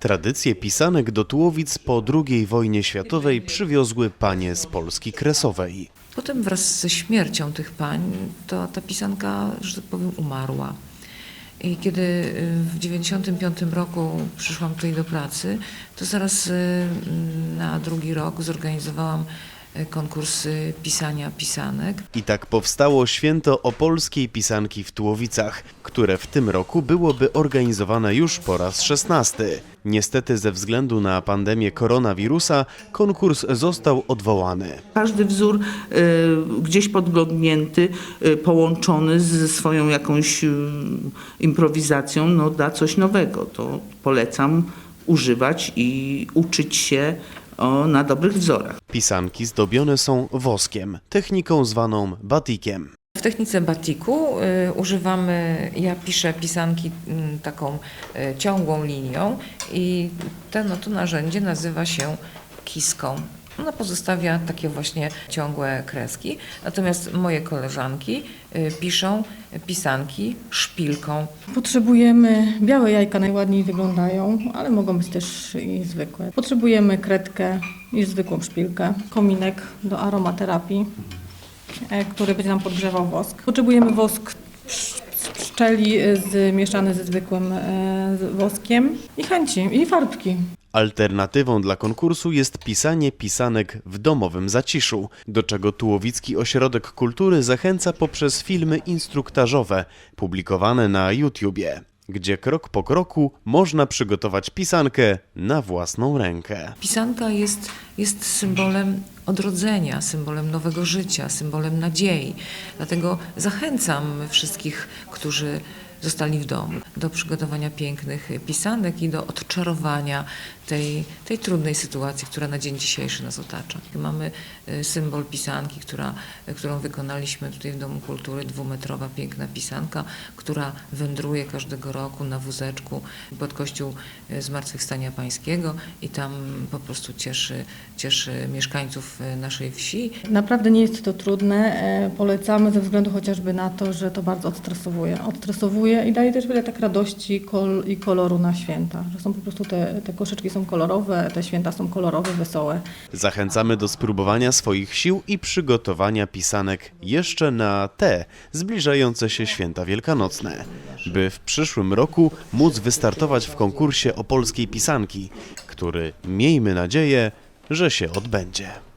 Tradycje pisanek do Tułowic po II wojnie światowej przywiozły panie z Polski Kresowej. Potem wraz ze śmiercią tych pań to ta pisanka, że tak powiem, umarła. I kiedy y, w 1995 roku przyszłam tutaj do pracy, to zaraz y, na drugi rok zorganizowałam konkurs y, pisania pisanek. I tak powstało święto opolskiej pisanki w Tułowicach, które w tym roku byłoby organizowane już po raz szesnasty. Niestety ze względu na pandemię koronawirusa konkurs został odwołany. Każdy wzór y, gdzieś podglądnięty, y, połączony ze swoją jakąś y, improwizacją, no, da coś nowego. To polecam używać i uczyć się o, na dobrych wzorach. Pisanki zdobione są woskiem, techniką zwaną batikiem. W technice batiku y, używamy, ja piszę pisanki mm, taką y, ciągłą linią i ten, no, to narzędzie nazywa się kiską. Ona pozostawia takie właśnie ciągłe kreski, natomiast moje koleżanki y, piszą pisanki szpilką. Potrzebujemy białe jajka, najładniej wyglądają, ale mogą być też i zwykłe. Potrzebujemy kredkę i zwykłą szpilkę, kominek do aromaterapii, e, który będzie nam podgrzewał wosk. Potrzebujemy wosk pszczeli e, zmieszany ze zwykłym e, woskiem i chęci, i farbki. Alternatywą dla konkursu jest pisanie pisanek w domowym zaciszu, do czego Tułowicki Ośrodek Kultury zachęca poprzez filmy instruktażowe publikowane na YouTubie, gdzie krok po kroku można przygotować pisankę na własną rękę. Pisanka jest, jest symbolem odrodzenia, symbolem nowego życia, symbolem nadziei. Dlatego zachęcam wszystkich, którzy zostali w domu, do przygotowania pięknych pisanek i do odczarowania tej, tej trudnej sytuacji, która na dzień dzisiejszy nas otacza. Mamy y, symbol pisanki, która, y, którą wykonaliśmy tutaj w Domu Kultury, dwumetrowa piękna pisanka, która wędruje każdego roku na wózeczku pod kościół y, Zmartwychwstania Pańskiego i tam po prostu cieszy, cieszy mieszkańców naszej wsi. Naprawdę nie jest to trudne. e, Polecamy ze względu chociażby na to, że to bardzo odstresowuje. Odstresowuje i daje też wiele tak radości kol i koloru na święta. Że są po prostu te, te koszyczki są kolorowe, te święta są kolorowe, wesołe. Zachęcamy do spróbowania swoich sił i przygotowania pisanek jeszcze na te zbliżające się święta wielkanocne, by w przyszłym roku móc wystartować w konkursie o polskiej pisanki, który miejmy nadzieję, że się odbędzie.